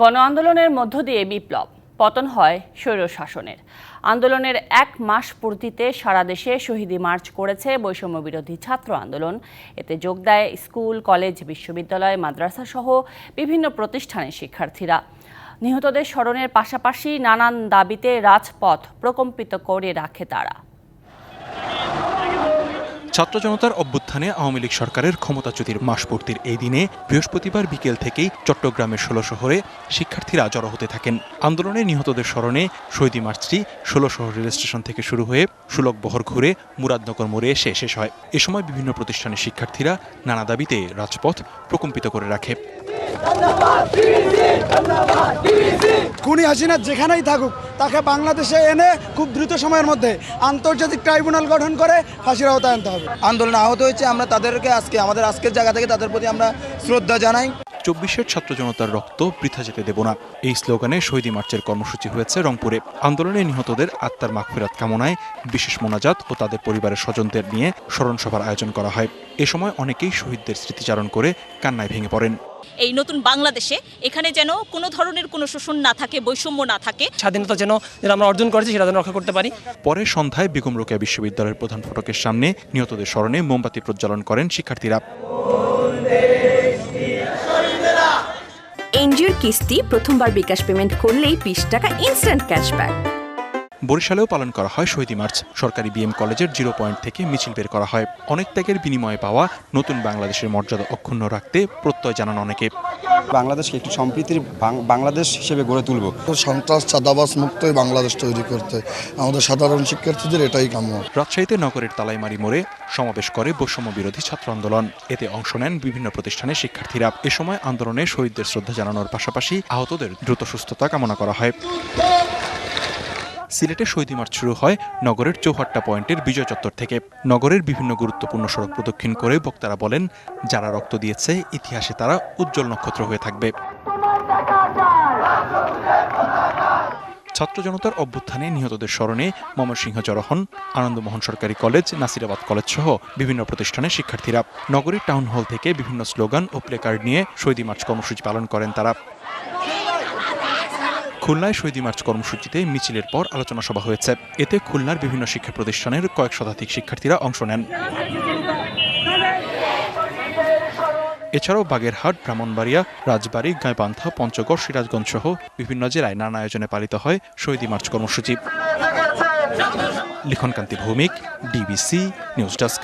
গণ আন্দোলনের মধ্য দিয়ে বিপ্লব, পতন হয় স্বৈর শাসনের। আন্দোলনের এক মাস পূর্তিতে সারা দেশে শহীদি মার্চ করেছে বৈষম্য বিরোধী ছাত্র আন্দোলন। এতে যোগ দেয় স্কুল, কলেজ, বিশ্ববিদ্যালয়, মাদ্রাসা সহ বিভিন্ন প্রতিষ্ঠানের শিক্ষার্থীরা। নিহতদের স্মরণের পাশাপাশি নানান দাবিতে রাজপথ প্রকম্পিত করে রাখে তারা। ছাত্র জনতার অভ্যুত্থানে আওয়ামী লীগ সরকারের ক্ষমতাচ্যুতির মাসপূর্তির এই দিনে বৃহস্পতিবার বিকেল থেকেই চট্টগ্রামের ষোলো শহরে শিক্ষার্থীরা জড়ো হতে থাকেন। আন্দোলনে নিহতদের স্মরণে শহীদি মার্চটি ষোলো শহর রেল স্টেশন থেকে শুরু হয়ে সুলক বহর ঘুরে মুরাদনগর মোড়ে এসে শেষ হয়। এ সময় বিভিন্ন প্রতিষ্ঠানের শিক্ষার্থীরা নানা দাবিতে রাজপথ প্রকম্পিত করে রাখে। খুনি হাসিনা যেখানেই থাকুক, তাকে বাংলাদেশে এনে খুব দ্রুত সময়ের মধ্যে আন্তর্জাতিক ট্রাইব্যুনাল গঠন করে ফাঁসির আওতায় আনতে হবে। আন্দোলন আহত হয়েছে, আমরা তাদেরকে আজকে, আমাদের আজকের জায়গা থেকে তাদের প্রতি আমরা শ্রদ্ধা জানাই। চব্বিশের ছাত্র জনতার রক্ত বৃথা যেতে দেব না। এই স্লোগানে শহীদি মার্চের কর্মসূচি হয়েছে রংপুরে। আন্দোলনে নিহতদের আত্মার মাগফিরাত কামনায় বিশেষ মোনাজাত ও তাদের পরিবারের স্বজনদের নিয়ে স্মরণ সভার আয়োজন করা হয়। এ সময় অনেকেই শহীদদের স্মৃতিচারণ করে কান্নায় ভেঙে পড়েন। এই নতুন বাংলাদেশে এখানে যেন কোনো ধরনের কোনো শোষণ না থাকে বৈষম্য না থাকে স্বাধীনতা যেন যেটা আমরা অর্জন করেছি সেটা যেন রক্ষা করতে পারি। পরে সন্ধ্যায় বেগম রোকেয়া বিশ্ববিদ্যালয়ের প্রধান ফটকের সামনে নিহতদের স্মরণে মোমবাতি প্রজ্বলন করেন শিক্ষার্থীরা। এনজিওর কিস্তি প্রথমবার বিকাশ পেমেন্ট করলেই বিশ টাকা ইনস্ট্যান্ট ক্যাশব্যাক বরিশালেও পালন করা হয় শহীদি মার্চ। সরকারি বিএম কলেজের জিরো পয়েন্ট থেকে মিছিল বের করা হয়। অনেক ত্যাগের বিনিময়ে পাওয়া নতুন বাংলাদেশের মর্যাদা অক্ষুণ্ণ রাখতে প্রত্যয় জানান অনেকে। বাংলাদেশকে একটি সম্প্রীতির বাংলাদেশ হিসেবে গড়ে তুলব। সন্ত্রাস চাঁদাবাস মুক্তই বাংলাদেশ তৈরি করতে আমাদের সাধারণ শিক্ষার্থীদের এটাই কাম্য। রাজশাহীতে নগরের তালাইমারি মোড়ে সমাবেশ করে বৈষম্য বিরোধী ছাত্র আন্দোলন। এতে অংশ নেন বিভিন্ন প্রতিষ্ঠানের শিক্ষার্থীরা। এ সময় আন্দোলনে শহীদদের শ্রদ্ধা জানানোর পাশাপাশি আহতদের দ্রুত সুস্থতা কামনা করা হয়। সিলেটে শহীদ মার্চ শুরু হয় নগরের চৌহাট্টা পয়েন্টের বিজয় চত্বর থেকে। নগরের বিভিন্ন গুরুত্বপূর্ণ সড়ক প্রদক্ষিণ করে বক্তারা বলেন, যারা রক্ত দিয়েছে, ইতিহাসে তারা উজ্জ্বল নক্ষত্র হয়ে থাকবে। ছাত্র জনতার অভ্যুত্থানে নিহতদের স্মরণে ময়মনসিংহ জড়ো হন আনন্দমোহন সরকারি কলেজ, নাসিরাবাদ কলেজ সহ বিভিন্ন প্রতিষ্ঠানের শিক্ষার্থীরা। নগরীর টাউন হল থেকে বিভিন্ন স্লোগান ও প্লেকার্ড নিয়ে শহীদ মার্চ কর্মসূচি পালন করেন তারা। খুলনায় শহীদ মার্চ কর্মসূচিতে মিছিলের পর আলোচনা সভা হয়েছে। এতে খুলনার বিভিন্ন শিক্ষা প্রতিষ্ঠানের কয়েক শতাধিক শিক্ষার্থীরা অংশ নেন। এছাড়াও বাগেরহাট, ব্রাহ্মণবাড়িয়া, রাজবাড়ী, গাইবান্ধা, পঞ্চগড়, সিরাজগঞ্জ সহ বিভিন্ন জেলায় নানা আয়োজনে পালিত হয় শহীদ মার্চ কর্মসূচি। Likhankanti Bhowmik, DBC news desk.